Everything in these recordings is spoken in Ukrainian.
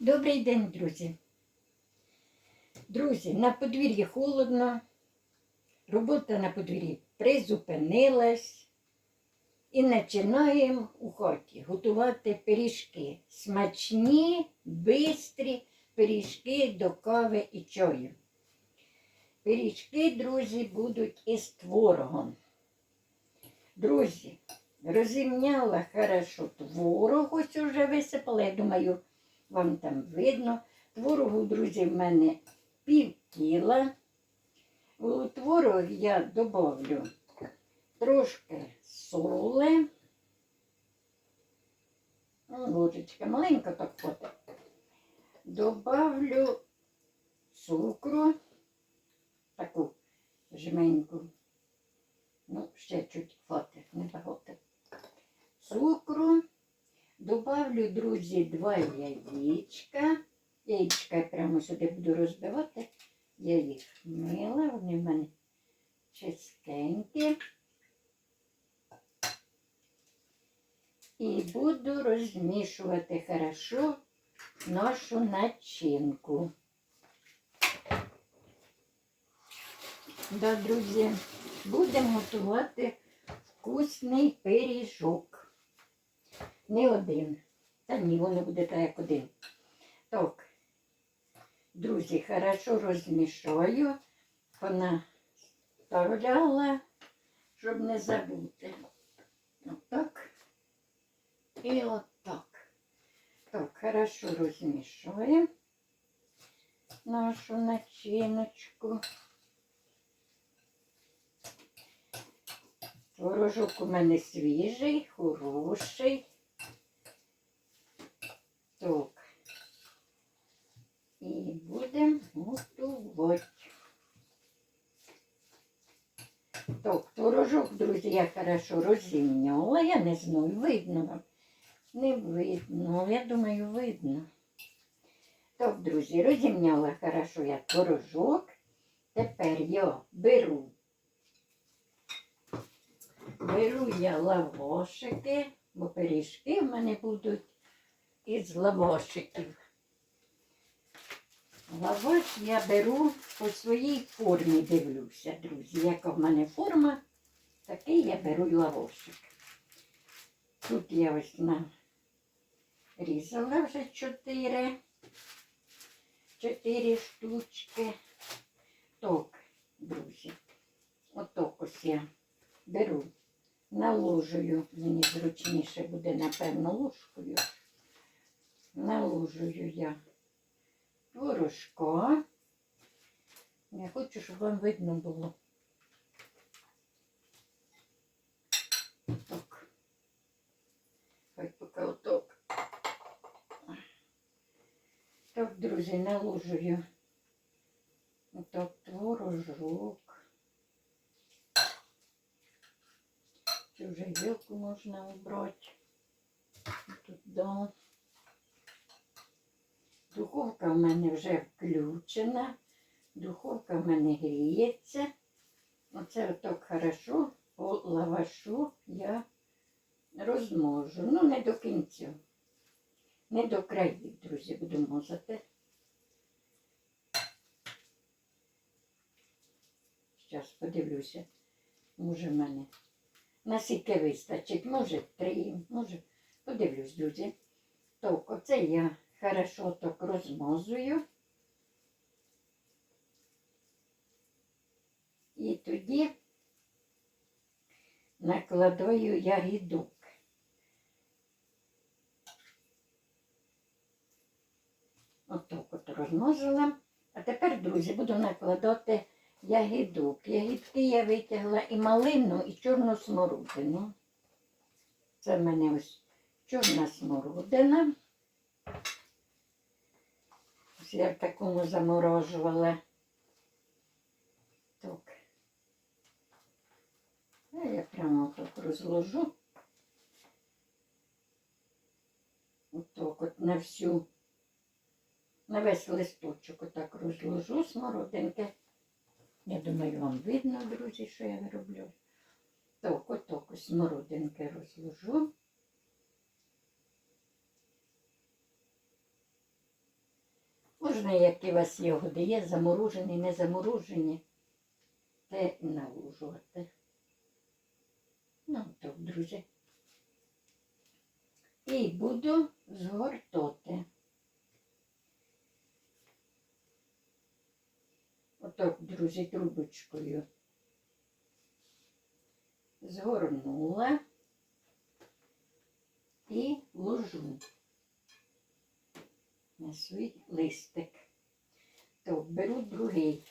Добрий день, друзі. Друзі, на подвір'ї холодно, робота на подвір'ї призупинилась і починаємо у хаті готувати пиріжки. Смачні, бистрі пиріжки до кави і чаю. Пиріжки, друзі, будуть із творогом. Друзі, розімняла хорошо творог, ось уже висипала. Я думаю, вам там видно. Творогу, друзі, в мене пів кіла. У творог я добавлю трошки соли. Ложечка маленька так хватить. Добавлю цукру, таку жменьку. Ну, ще чуть хватить, небагато. Цукру. Добавлю, друзі, два яєчка. Яєчка я прямо сюди буду розбивати. Я їх мила, вони в мене чистенькі. І буду розмішувати хорошо нашу начинку. Да, друзі, будемо готувати вкусний пиріжок. Не один. Та ні, воно буде так, як один. Так, друзі, хорошо розмішаю. Вона вставляла, щоб не забути. Отак. І отак. Так, хорошо розмішаємо нашу начиночку. Творожок у мене свіжий, хороший. Так. І будемо готувати. Так, друзі, я хорошо розімняла. Я не знаю, видно вам. Не видно, я думаю, видно. Так, друзі, розімняла хорошо я творожок. Тепер я беру. Беру я лавошики, бо пиріжки в мене будуть із лавошиків. Лаваш я беру по своїй формі, дивлюся, друзі. Яка в мене форма, такий я беру й лавошик. Тут я ось нарізала вже чотири. Чотири штучки. Так, друзі. Отак ось я беру, наложую, мені зручніше буде, напевно, ложкою. Наложую я творожка. Я хочу, щоб вам видно було. Так. Хай поки отак. Так, друзі, наложую отак творожок. Цю вже гілку можна убрати. Тут да. Духовка в мене вже включена. Духовка в мене гріється. Оце отак хорошо лавашу я розможу. Ну, не до кінця. Не до країв, друзі, буду мозати. Зараз подивлюся. Може в мене. Наскільки вистачить, може три, може. Подивлюсь, друзі. Так, оце я хорошо так розмазую. І тоді накладаю я рідок. Отак от розмазала. А тепер, друзі, буду накладати ягідок. Ягідки я витягла і малину, і чорну смородину. Це в мене ось чорна смородина. Ось я в такому заморожувала. Так. А я прямо так розложу. Отак от на всю, на весь листочок отак розложу смородинки. Я думаю, вам видно, друзі, що я роблю. Так, отак ось смородинки розложу. Можна, які у вас ягоди є, заморожені, не заморожені, те і наложувати. Ну, так, друзі. І буду згортати. Отак, друзі, трубочкою. Згорнула і ложу на свій листик. То беру другий.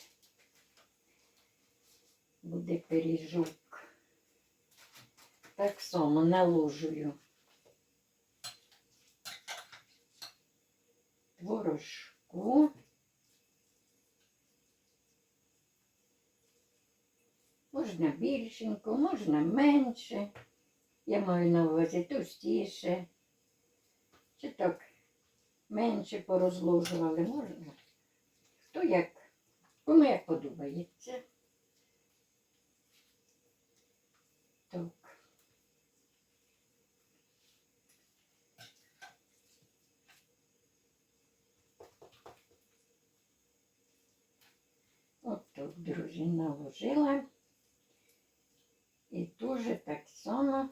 Буде пиріжок. Так само наложую творожку. Можна більшенько, можна менше. Я маю на увазі товстіше. Чи так менше порозложували можна. Хто як, кому як подобається. Так. От друзі, наложила. І дуже так само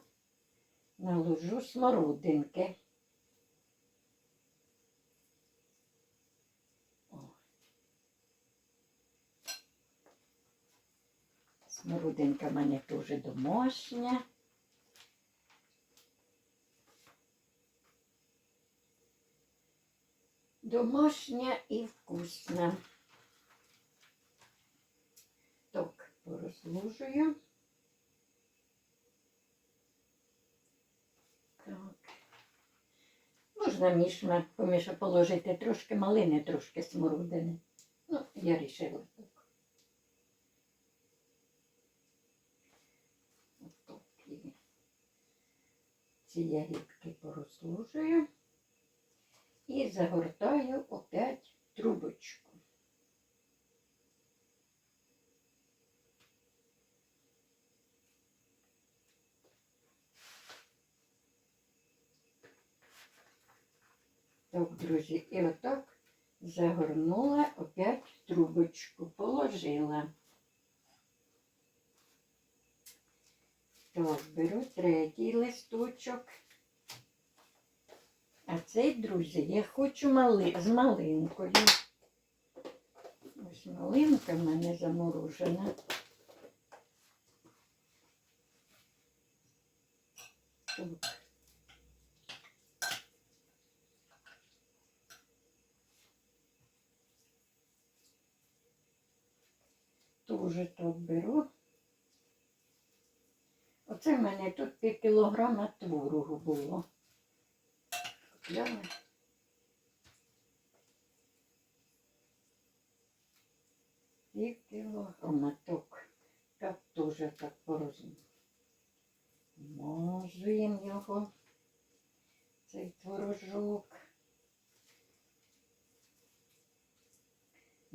наложу смородинки. О. Смородинка в мене теж домашня. Домашня і вкусна. Так. Можна між поміж положити трошки малини, трошки смородини. Ну, я рішила так. Отак і ці ягідки порозложую і загортаю опять трубочку. Так, друзі, і отак загорнула опять трубочку, положила. Так, беру третій листочок. А цей, друзі, я хочу мали... з малинкою. Ось малинка в мене заморожена. Тут. Тоже тут беру. Оце в мене тут пів кілограма творогу було. Купляла. Пів кілограма так. Так теж так порозумію. Мажуємо його. Цей творожок.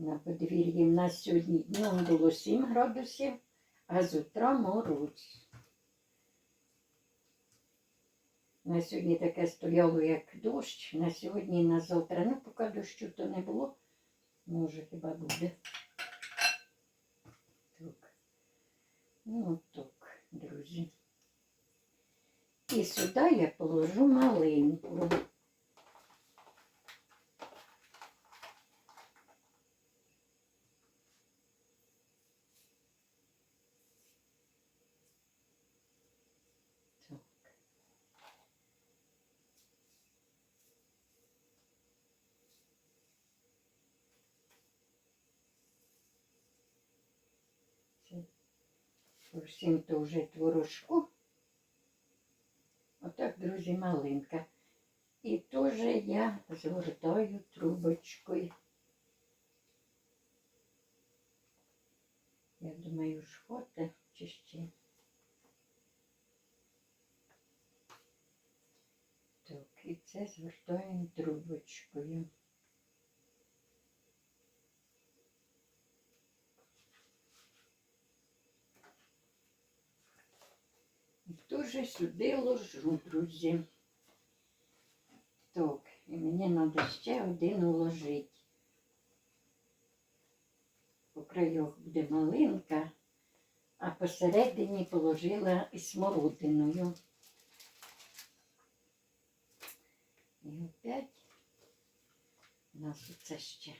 На подвір'ї в нас сьогодні днем було 7 градусів, а з утра мороз. На сьогодні таке стояло, як дощ, на сьогодні і на завтра. Ну, поки дощу то не було, може хіба буде. Так. Ну так, друзі. І сюди я положу малинку. Так. Це Всім то вже творожку. Отак, друзі, малинка. І теж я згортаю трубочкою. Я думаю, ж хвата чи ще. Так, і це згортаємо трубочкою. Дуже сюди ложу, друзі. Так, і мені треба ще один уложити. По краях буде малинка, а посередині положила і смородиною. І опять у нас оце ще.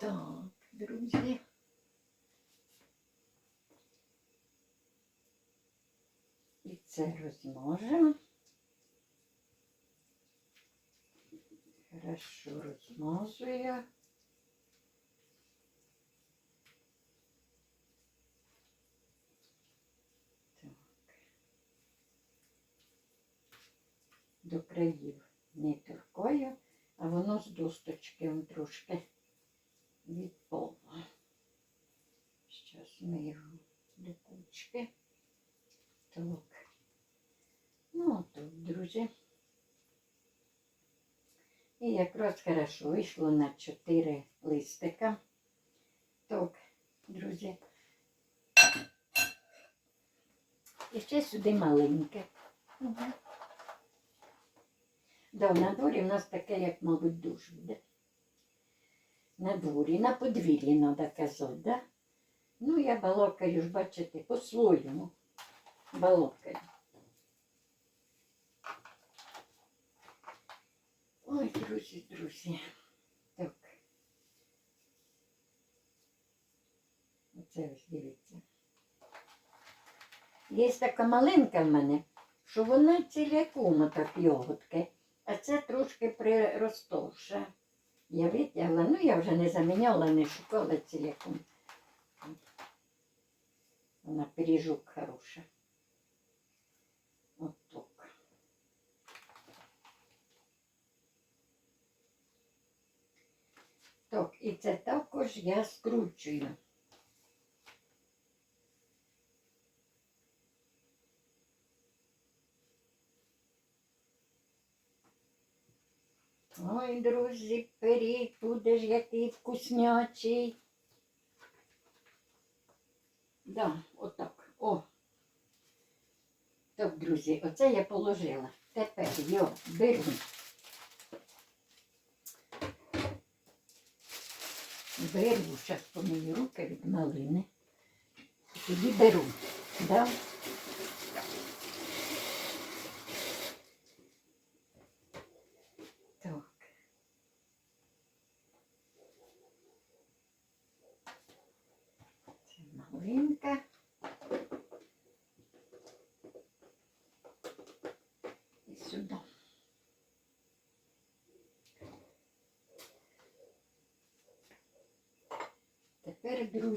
Так, друзі. І це розмножимо. Хорошо розмазую. Так. До країв не торкаю, а воно з досточки он трошки відповно. Зараз ми його до кучки. Так. Ну, тут, друзі. І якраз хорошо вийшло на 4 листика. Так, друзі. І ще сюди маленьке. Угу. Да, на дворі в нас таке, як, мабуть, душ буде. На дворі, на подвір'ї треба казати, да? Ну, я балакаю ж, бачите, по-своєму балакаю. Ой, друзі, друзі. Так. Оце ось дивіться. Є така маленька в мене, що вона ціляком так йогуртки, а це трошки приростовша. Я витягла, ну я вже не заміняла, не шукала ціляком. Вона пиріжок хороша. От так. Так, і це також я скручую. Ой, друзі, пиріг будеш який вкуснячий. Да, отак. О. Так, друзі, оце я положила. Тепер його беру. Беру, зараз помию руки від малини. Тоді беру. Да? Так. Це малинка. І сюди.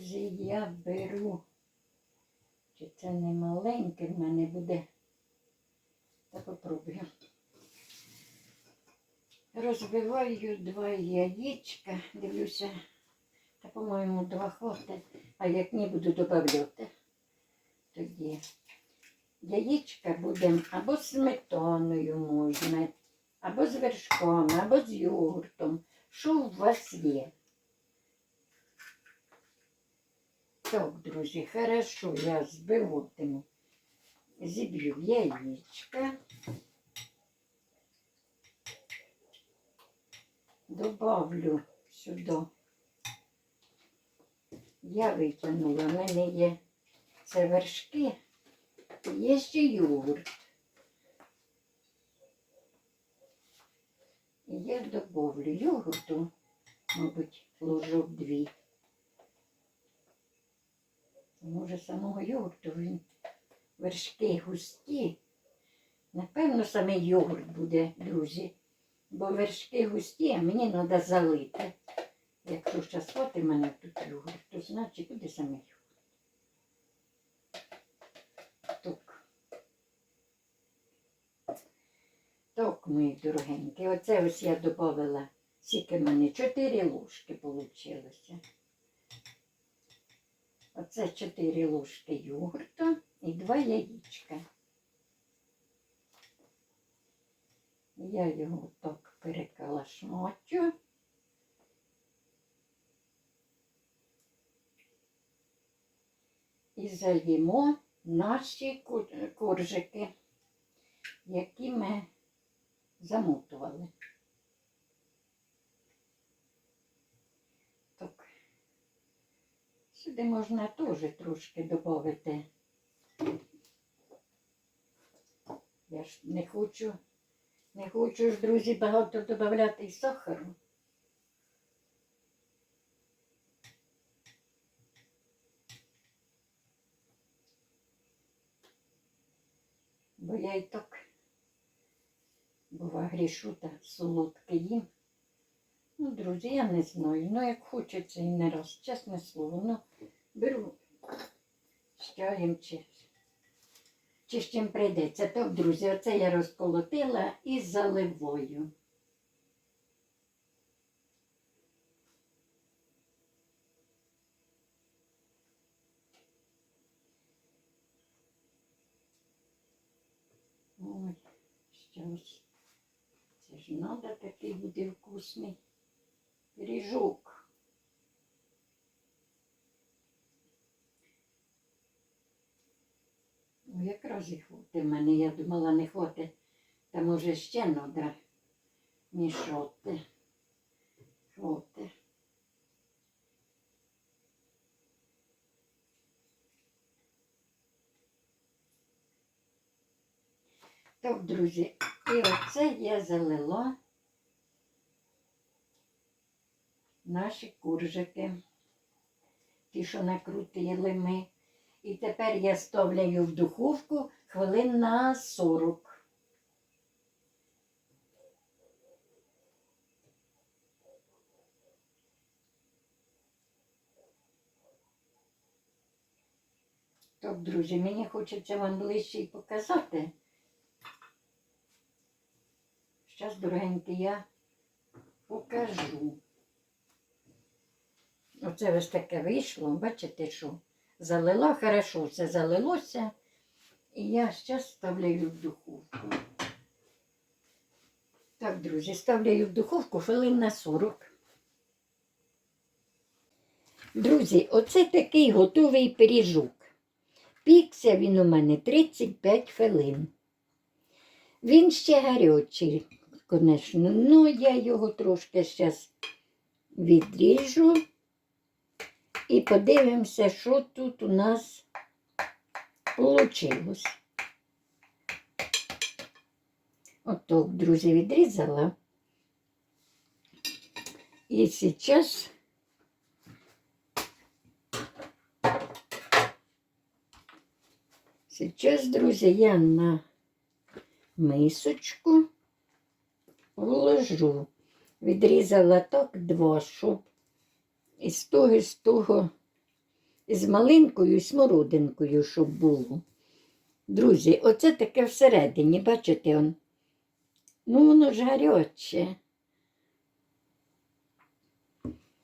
Тепер, я беру, чи це не маленьке в мене буде. Та попробую. Розбиваю два яєчка, дивлюся, та, по-моєму, два хватить, а як не буду додавати, тоді яєчка будемо або з сметаною можна, або з вершком, або з йогуртом. Що у вас є? Так, друзі, хорошо, я збиватиму. Зіб'ю яєчка. Добавлю сюди. Я витягнула, в мене є це вершки, є ще йогурт. Я добавлю йогурту, мабуть, ложок дві. Може, самого йогурту він вершки густі. Напевно, саме йогурт буде, друзі. Бо вершки густі, а мені треба залити. Якщо хватить мене тут йогурт, то значить буде саме йогурт. Так. Так, мої дорогенькі, оце ось я додавала, скільки в мене 4 ложки вийшло. Оце 4 ложки йогурту і 2 яєчка. Я його так перекалашмочу. і зальємо наші коржики, які ми замотували. Так. Сюди можна теж трошки додати. Я ж не хочу, не хочу ж, друзі, багато додати і сахару. Бо я і так бува грішу та солодке їм. Друзі, я не знаю. Ну, як хочеться і не раз, чесне слово. Ну, беру з чаєм чи, чи з чим прийдеться. Так, друзі, оце я розколотила і заливою. Ой, щось. Це ж надо такий буде вкусний пиріжок. Ну, якраз і хватить мене, я думала, не хватить. Та може ще треба мішати. Хватить. Так, друзі, і оце я залила наші куржики, ті, що накрутили ми. І тепер я ставляю в духовку хвилин на 40. Так, друзі, мені хочеться вам ближче показати. Зараз, дорогенькі, я покажу. Оце ось таке вийшло, бачите, що залила, хорошо все залилося. І я зараз ставляю в духовку. Так, друзі, ставляю в духовку хвилин на 40. Друзі, оце такий готовий пиріжок. Пікся він у мене 35 хвилин. Він ще гарячий, звісно, ну я його трошки зараз відріжу і подивимося, що тут у нас вийшло. Отак, друзі, відрізала. І зараз Сейчас, друзі, я на мисочку вложу. Відрізала так два, щоб із того, з того, із малинкою і смородинкою, щоб було. Друзі, оце таке всередині, бачите он? Ну, воно ж гаряче.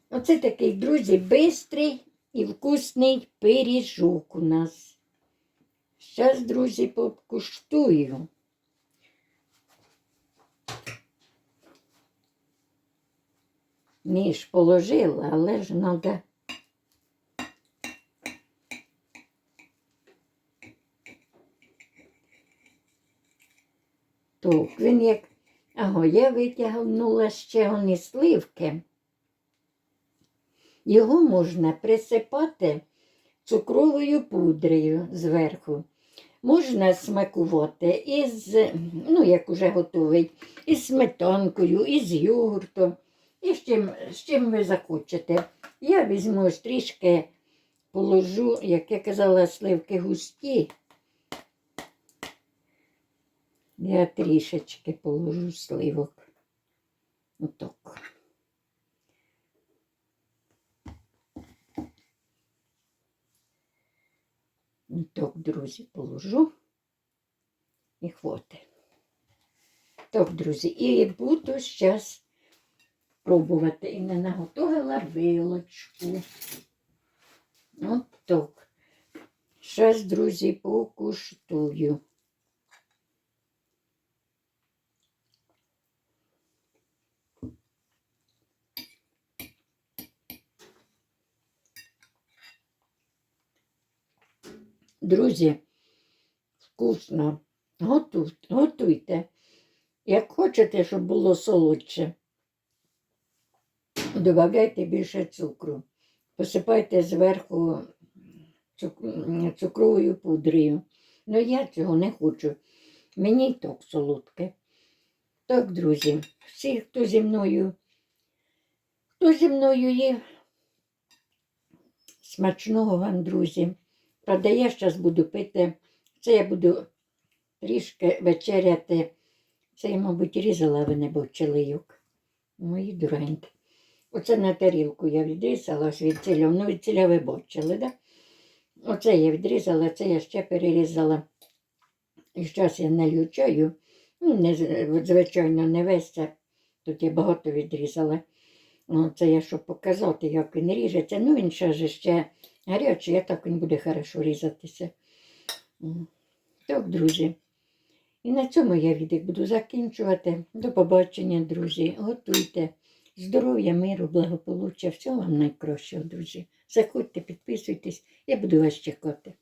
Оце такий, друзі, бистрий і вкусний пиріжок у нас. Зараз, друзі, покуштую. Ніж положила, але ж треба. Так, він як. Ага, я витягнула ще вони сливки. Його можна присипати цукровою пудрею зверху. Можна смакувати із, ну, як уже готовий, із сметанкою, із йогуртом, і з чим, з чим ви захочете. Я візьму ось трішки, положу, як я казала, сливки густі. Я трішечки положу сливок. Отак. Так, друзі, положу і хватить. Так, друзі, і буду зараз пробувати. І не наготовила вилочку. От так. Зараз, друзі, покуштую. Друзі, вкусно. Готуйте. Як хочете, щоб було солодше, додавайте більше цукру. Посипайте зверху цук- цукровою пудрою. Ну я цього не хочу. Мені й так солодке. Так, друзі, всі, хто зі мною, хто зі мною є, смачного вам, друзі. Правда, я зараз буду пити. Це я буду трішки вечеряти. Це я, мабуть, різала, ви не бачили юк. Мої дуренькі. Оце на тарілку я відрізала ось від. Ну, від ви бачили, да? Оце я відрізала, це я ще перерізала. І зараз я налью чаю. Ну, не, звичайно, не весь це. Тут я багато відрізала. О, Це я щоб показати, як він ріжеться. Ну, він ще ж ще гарячий, а так він буде хорошо різатися. Так, друзі. І на цьому я відео буду закінчувати. До побачення, друзі. Готуйте. Здоров'я, миру, благополуччя. Всього вам найкращого, друзі. Заходьте, підписуйтесь, я буду вас чекати.